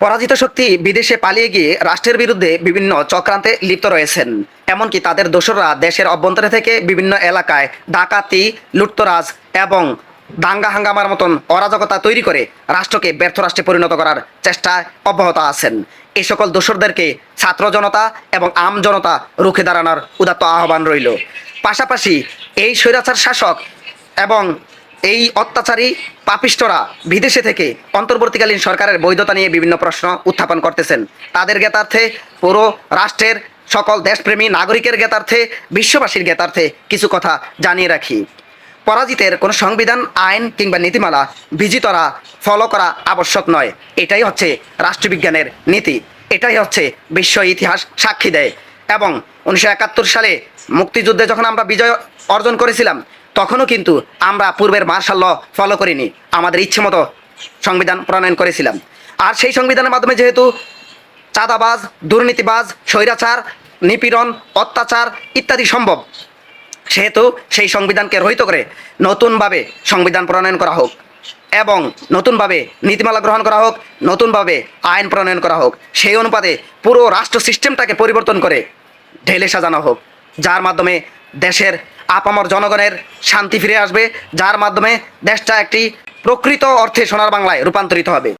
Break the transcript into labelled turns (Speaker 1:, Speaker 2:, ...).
Speaker 1: পরাজিত শক্তি বিদেশে পালিয়ে গিয়ে রাষ্ট্রের বিরুদ্ধে বিভিন্ন চক্রান্তে লিপ্ত রয়েছেন। এমনকি তাদের দোসররা দেশের অভ্যন্তরে থেকে বিভিন্ন এলাকায় ডাকাতি, লুটতরাজ এবং দাঙ্গা হাঙ্গামার মতন অরাজকতা তৈরি করে রাষ্ট্রকে ব্যর্থ রাষ্ট্রে পরিণত করার চেষ্টায় অব্যাহত আছেন। এই সকল দোসরদেরকে ছাত্র জনতা এবং আম জনতা রুখে দাঁড়ানোর উদাত্ত আহ্বান রইল। পাশাপাশি এই স্বৈরাচার শাসক এবং এই অত্যাচারী পাপিষ্টরা বিদেশে থেকে অন্তর্বর্তীকালীন সরকারের বৈধতা নিয়ে বিভিন্ন প্রশ্ন উত্থাপন করতেছেন। তাদের জ্ঞাতার্থে পুরো রাষ্ট্রের সকল দেশপ্রেমী নাগরিকের জ্ঞাতার্থে, বিশ্ববাসীর জ্ঞাতার্থে কিছু কথা জানিয়ে রাখি। পরাজিতের কোনো সংবিধান, আইন কিংবা নীতিমালা বিজিতরা ফলো করা আবশ্যক নয়। এটাই হচ্ছে রাষ্ট্রবিজ্ঞানের নীতি। এটাই হচ্ছে বিশ্ব ইতিহাস সাক্ষী দেয়। এবং উনিশশো একাত্তর সালে মুক্তিযুদ্ধে যখন আমরা বিজয় অর্জন করেছিলাম তখনও কিন্তু আমরা পূর্বের মার্শাল ল ফলো করিনি। আমাদের ইচ্ছে মতো সংবিধান প্রণয়ন করেছিলাম। আর সেই সংবিধানের মাধ্যমে যেহেতু চাঁদাবাজ, দুর্নীতিবাজ, স্বৈরাচার, নিপীড়ন, অত্যাচার ইত্যাদি সম্ভব, সেহেতু সেই সংবিধানকে রহিত করে নতুনভাবে সংবিধান প্রণয়ন করা হোক এবং নতুনভাবে নীতিমালা গ্রহণ করা হোক, নতুনভাবে আইন প্রণয়ন করা হোক, সেই অনুপাতে পুরো রাষ্ট্র সিস্টেমটাকে পরিবর্তন করে ঢেলে সাজানো হোক, যার মাধ্যমে দেশের আপামর জনগণের শান্তি ফিরে আসবে, যার মাধ্যমে দেশটা একটি প্রকৃত অর্থে সোনার বাংলায় রূপান্তরিত হবে।